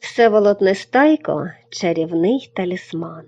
Всеволод Нестайко чарівний талісман.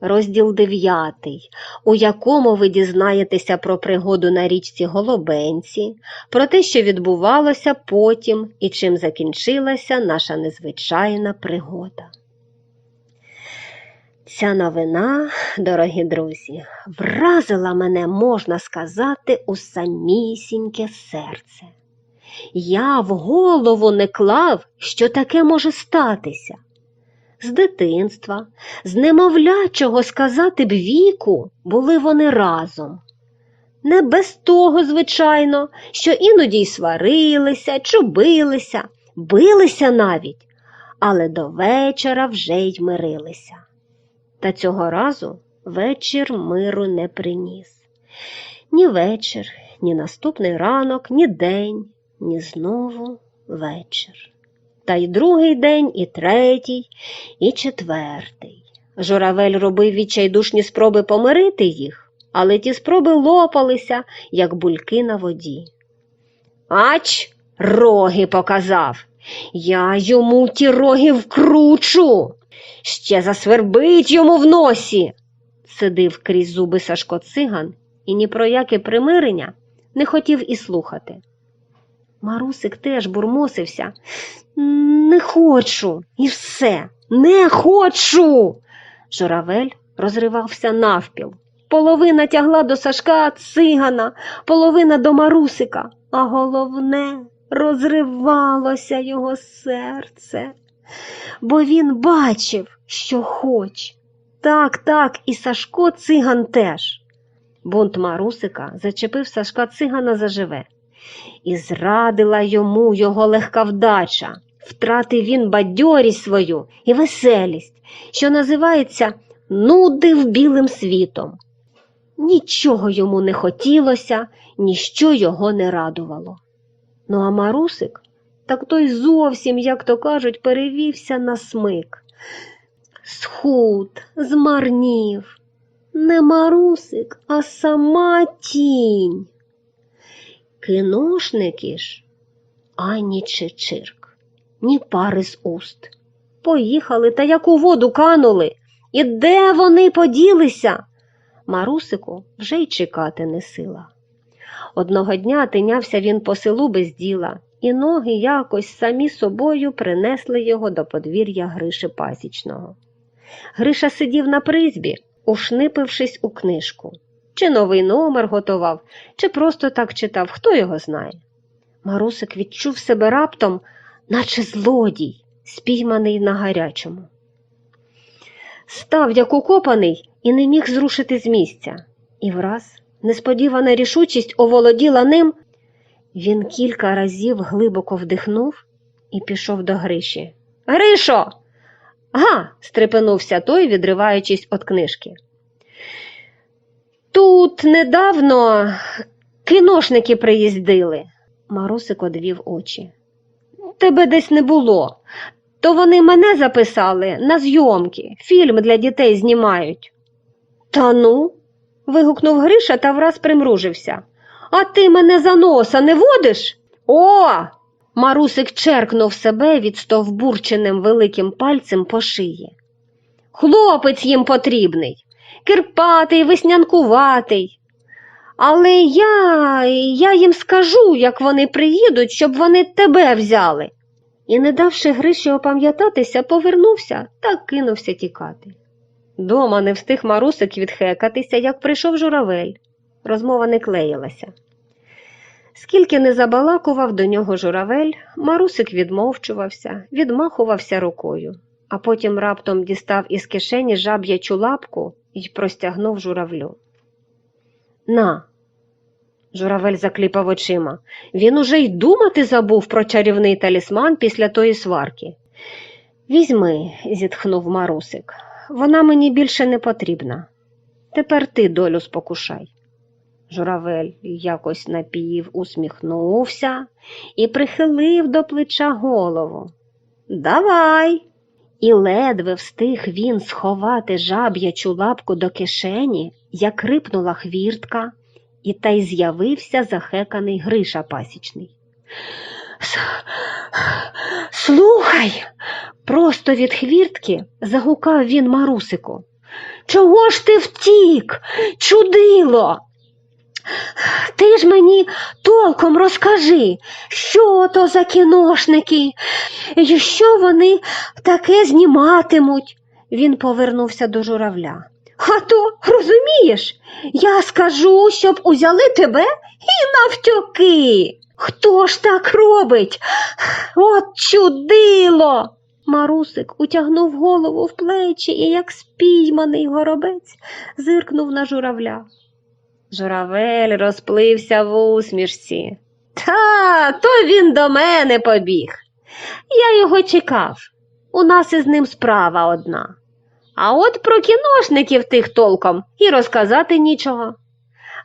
Розділ дев'ятий, у якому ви дізнаєтеся про пригоду на річці Голобенці, про те, що відбувалося потім і чим закінчилася наша незвичайна пригода. Ця новина, дорогі друзі, вразила мене, можна сказати, у самісіньке серце. Я в голову не клав, що таке може статися. З дитинства, з немовлячого сказати б віку, були вони разом. Не без того, звичайно, що іноді й сварилися, чубилися, билися навіть, але до вечора вже й мирилися. Та цього разу вечір миру не приніс. Ні вечір, ні наступний ранок, ні день, ні знову вечір. Та й другий день, і третій, і четвертий. Журавель робив відчайдушні спроби помирити їх, але ті спроби лопалися, як бульки на воді. Ач, роги показав. Я йому ті роги вкручу. Ще засвербить йому в носі. Сидив крізь зуби Сашко циган і ні про яке примирення не хотів і слухати. Марусик теж бурмосився. Не хочу, і все, не хочу. Журавель розривався навпіл. Половина тягла до Сашка цигана, половина до Марусика, а головне розривалося його серце, бо він бачив, що хоч. Так, так, і Сашко циган теж. Бунт Марусика зачепив Сашка цигана заживе. І зрадила йому його легка вдача. Втратив він бадьорість свою і веселість, що називається нудив білим світом. Нічого йому не хотілося, ніщо його не радувало. Ну а Марусик, так той зовсім, як то кажуть, перевівся на смик. Схуд, змарнів. Не Марусик, а сама тінь. Киношники ж ані чечирк, ні пари з уст. Поїхали та як у воду канули. І де вони поділися? Марусику вже й чекати не сила. Одного дня тинявся він по селу без діла, і ноги якось самі собою принесли його до подвір'я Гриши Пасічного. Гриша сидів на призбі, ушнипившись у книжку. Чи новий номер готував, чи просто так читав, хто його знає. Марусик відчув себе раптом, наче злодій, спійманий на гарячому. Став як укопаний і не міг зрушити з місця. І враз несподівана рішучість оволоділа ним. Він кілька разів глибоко вдихнув і пішов до Гриші. Гришо! Га. стрепенувся той, відриваючись від книжки. Тут недавно кіношники приїздили. Марусик одвів очі. Тебе десь не було. То вони мене записали на зйомки, фільм для дітей знімають. Та ну. вигукнув Гриша та враз примружився. А ти мене за носа не водиш? О! Марусик черкнув себе відстовбурченим великим пальцем по шиї. Хлопець їм потрібний, кирпатий, веснянкуватий. Але я, я їм скажу, як вони приїдуть, щоб вони тебе взяли. І, не давши Гриші опам'ятатися, повернувся та кинувся тікати. Дома не встиг Марусик відхекатися, як прийшов журавель. Розмова не клеїлася. Скільки не забалакував до нього журавель, Марусик відмовчувався, відмахувався рукою, а потім раптом дістав із кишені жаб'ячу лапку і простягнув журавлю. На. Журавель закліпав очима. Він уже й думати забув про чарівний талісман після тої сварки. Візьми, зітхнув Марусик. Вона мені більше не потрібна. Тепер ти долю спокушай. Журавель якось напів усміхнувся і прихилив до плеча голову. Давай. І ледве встиг він сховати жаб'ячу лапку до кишені, як рипнула хвіртка, і та й з'явився захеканий Гриша пасічний. Слухай, Просто від хвіртки загукав він Марусику. Чого ж ти втік? Чудило? Ти ж мені толком розкажи, що то за кіношники, і що вони таке зніматимуть. Він повернувся до журавля. А то, розумієш, я скажу, щоб узяли тебе і навтьоки. Хто ж так робить? От чудило. Марусик утягнув голову в плечі і, як спійманий горобець, зиркнув на журавля. Журавель розплився в усмішці. Та, то він до мене побіг. Я його чекав. У нас із ним справа одна. А от про кіношників тих толком і розказати нічого.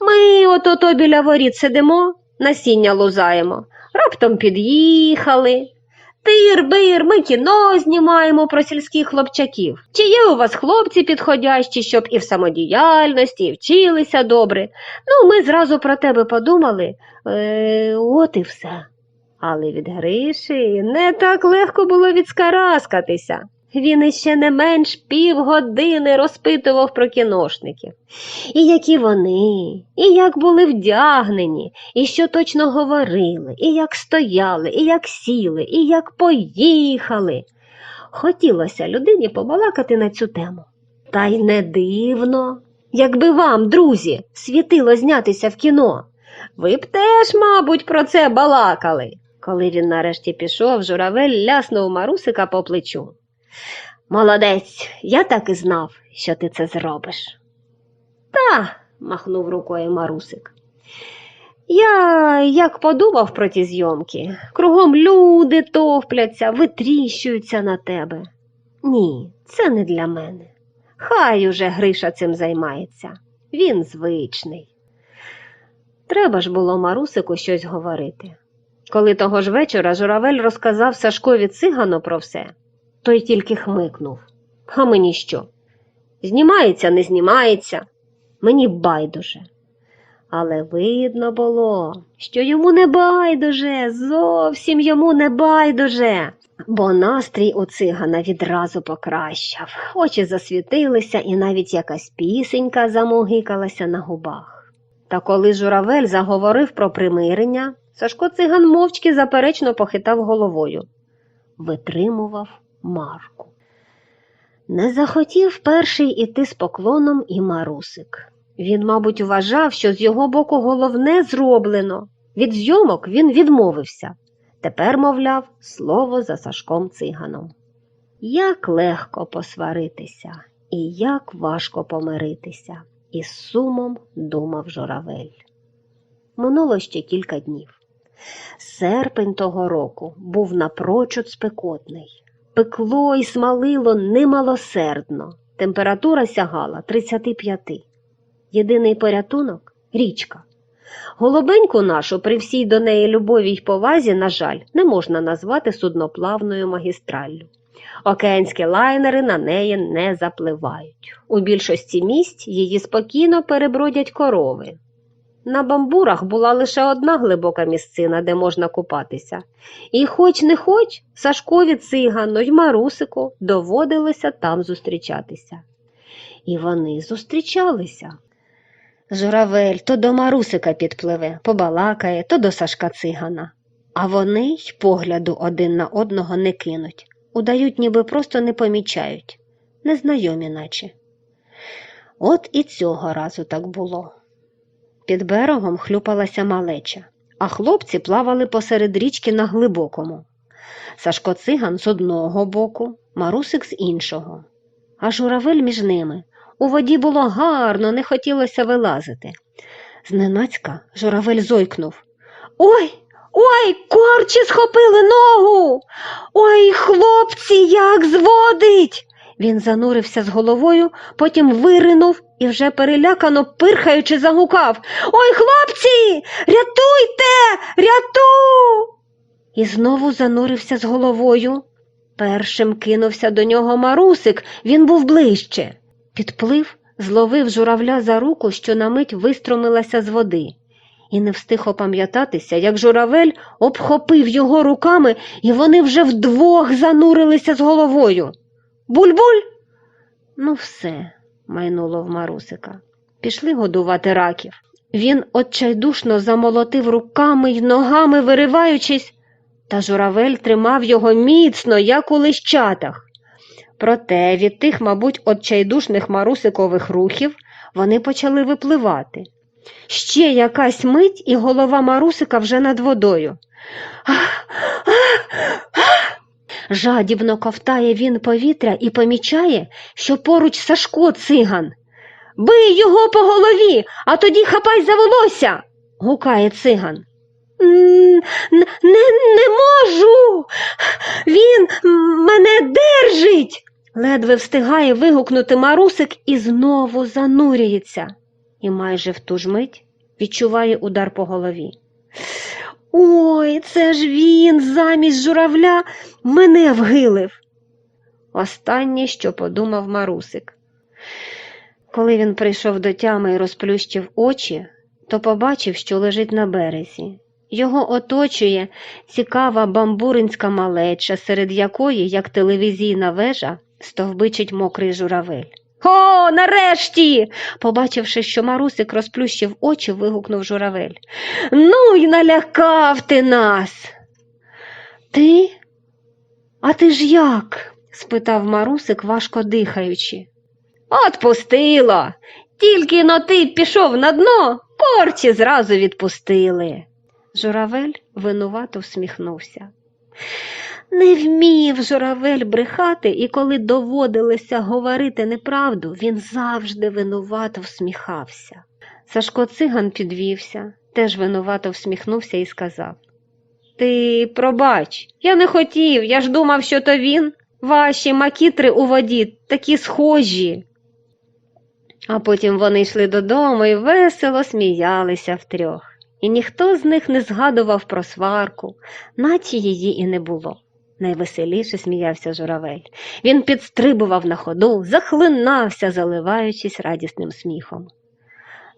Ми ото біля воріт сидимо, насіння лузаємо, раптом під'їхали. Тир-бир, ми кіно знімаємо про сільських хлопчаків. Чи є у вас хлопці підходящі, щоб і в самодіяльності, і вчилися добре? Ну, ми зразу про тебе подумали, е, от і все. Але від Гриші не так легко було відскараскатися. Він іще не менш півгодини розпитував про кіношників. І які вони, і як були вдягнені, і що точно говорили, і як стояли, і як сіли, і як поїхали. Хотілося людині побалакати на цю тему. Та й не дивно, якби вам, друзі, світило знятися в кіно. Ви б теж, мабуть, про це балакали. Коли він нарешті пішов, журавель ляснув Марусика по плечу. Молодець, я так і знав, що ти це зробиш. Та, махнув рукою Марусик. Я як подумав про ті зйомки, кругом люди товпляться, витріщуються на тебе. Ні, це не для мене. Хай уже Гриша цим займається. Він звичний. Треба ж було Марусику щось говорити. Коли того ж вечора журавель розказав Сашкові цигану про все, той тільки хмикнув. А мені що? Знімається, не знімається, мені байдуже. Але видно було, що йому не байдуже, зовсім йому не байдуже, бо настрій у цигана відразу покращав, очі засвітилися, і навіть якась пісенька замогикалася на губах. Та коли журавель заговорив про примирення, Сашко циган мовчки заперечно похитав головою, витримував Марку. Не захотів перший іти з поклоном і Марусик. Він, мабуть, вважав, що з його боку головне зроблено. Від зйомок він відмовився. Тепер, мовляв, слово за Сашком циганом. Як легко посваритися, і як важко помиритися, із сумом думав журавель. Минуло ще кілька днів. Серпень того року був напрочуд спекотний. Пекло і смалило немалосердно. Температура сягала 35. Єдиний порятунок річка. Голубеньку нашу при всій до неї любові й повазі, на жаль, не можна назвати судноплавною магістраллю. Океанські лайнери на неї не запливають. У більшості місць її спокійно перебродять корови. На бамбурах була лише одна глибока місцина, де можна купатися. І хоч не хоч, Сашкові цигану й Марусику доводилося там зустрічатися. І вони зустрічалися. Журавель то до Марусика підпливе, побалакає, то до Сашка цигана. А вони й погляду один на одного не кинуть, удають, ніби просто не помічають, незнайомі наче. От і цього разу так було. Під берегом хлюпалася малеча, а хлопці плавали посеред річки на глибокому. Сашко циган з одного боку, Марусик з іншого, а журавель між ними. У воді було гарно, не хотілося вилазити. Зненацька журавель зойкнув. Ой, ой, корчі схопили ногу. Ой, хлопці, як зводить. Він занурився з головою, потім виринув і вже перелякано пирхаючи загукав Ой, хлопці, рятуйте, ряту. І знову занурився з головою. Першим кинувся до нього марусик, він був ближче. Підплив, зловив журавля за руку, що на мить вистромилася з води, і не встиг опам'ятатися, як журавель обхопив його руками, і вони вже вдвох занурилися з головою. Буль-буль? Ну, все, майнуло в Марусика. Пішли годувати раків. Він отчайдушно замолотив руками й ногами, вириваючись, та журавель тримав його міцно, як у лищатах. Проте від тих, мабуть, отчайдушних марусикових рухів вони почали випливати. Ще якась мить, і голова марусика вже над водою. Ах, ах, ах. Жадібно ковтає він повітря і помічає, що поруч Сашко циган. Бий його по голові, а тоді хапай за волосся. гукає циган. Не, не можу. Він мене держить. Ледве встигає вигукнути Марусик і знову занурюється. І майже в ту ж мить відчуває удар по голові. Ой, це ж він замість журавля мене вгилив. Останнє, що подумав Марусик. Коли він прийшов до тями і розплющив очі, то побачив, що лежить на березі. Його оточує цікава бамбуринська малеча, серед якої, як телевізійна вежа, стовбичить мокрий журавель. О, нарешті. Побачивши, що Марусик розплющив очі, вигукнув журавель. Ну й налякав ти нас. Ти? А ти ж як? спитав Марусик, важко дихаючи. Отпустило. Тільки но ти пішов на дно, корчі зразу відпустили. Журавель винувато всміхнувся. Не вмів журавель брехати, і коли доводилося говорити неправду, він завжди винувато всміхався. Сашко циган підвівся, теж винувато всміхнувся і сказав Ти пробач, я не хотів, я ж думав, що то він. Ваші макітри у воді такі схожі. А потім вони йшли додому і весело сміялися втрьох. І ніхто з них не згадував про сварку, наче її і не було. Найвеселіше сміявся журавель. Він підстрибував на ходу, захлинався, заливаючись радісним сміхом.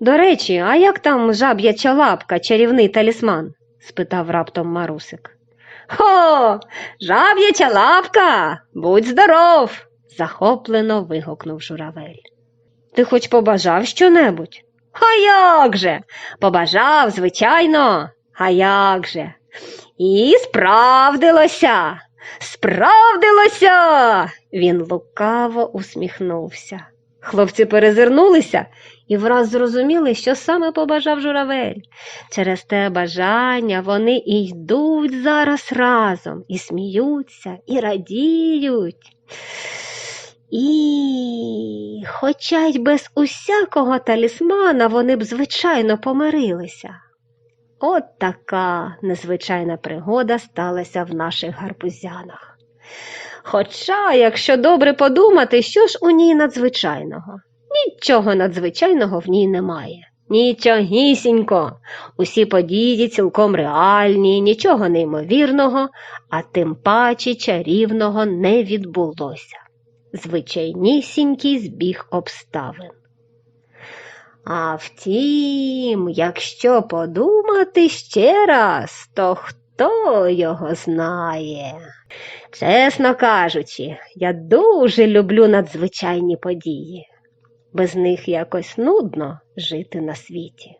До речі, а як там жаб'яча лапка, чарівний талісман? спитав раптом Марусик. Хо, жаб'яча лапка, будь здоров, захоплено вигукнув журавель. Ти хоч побажав щонебудь? А як же? Побажав, звичайно, а як же? І справдилося, справдилося. Він лукаво усміхнувся. Хлопці перезирнулися і враз зрозуміли, що саме побажав журавель. Через те бажання вони і йдуть зараз разом, і сміються, і радіють. Хоча й без усякого талісмана вони б, звичайно, помирилися. От така незвичайна пригода сталася в наших гарбузянах. Хоча, якщо добре подумати, що ж у ній надзвичайного? Нічого надзвичайного в ній немає. Нічогісінько. Усі події цілком реальні, нічого неймовірного, а тим паче чарівного не відбулося. Звичайнісінький збіг обставин. А втім, якщо подумати ще раз, то хто його знає? Чесно кажучи, я дуже люблю надзвичайні події. Без них якось нудно жити на світі.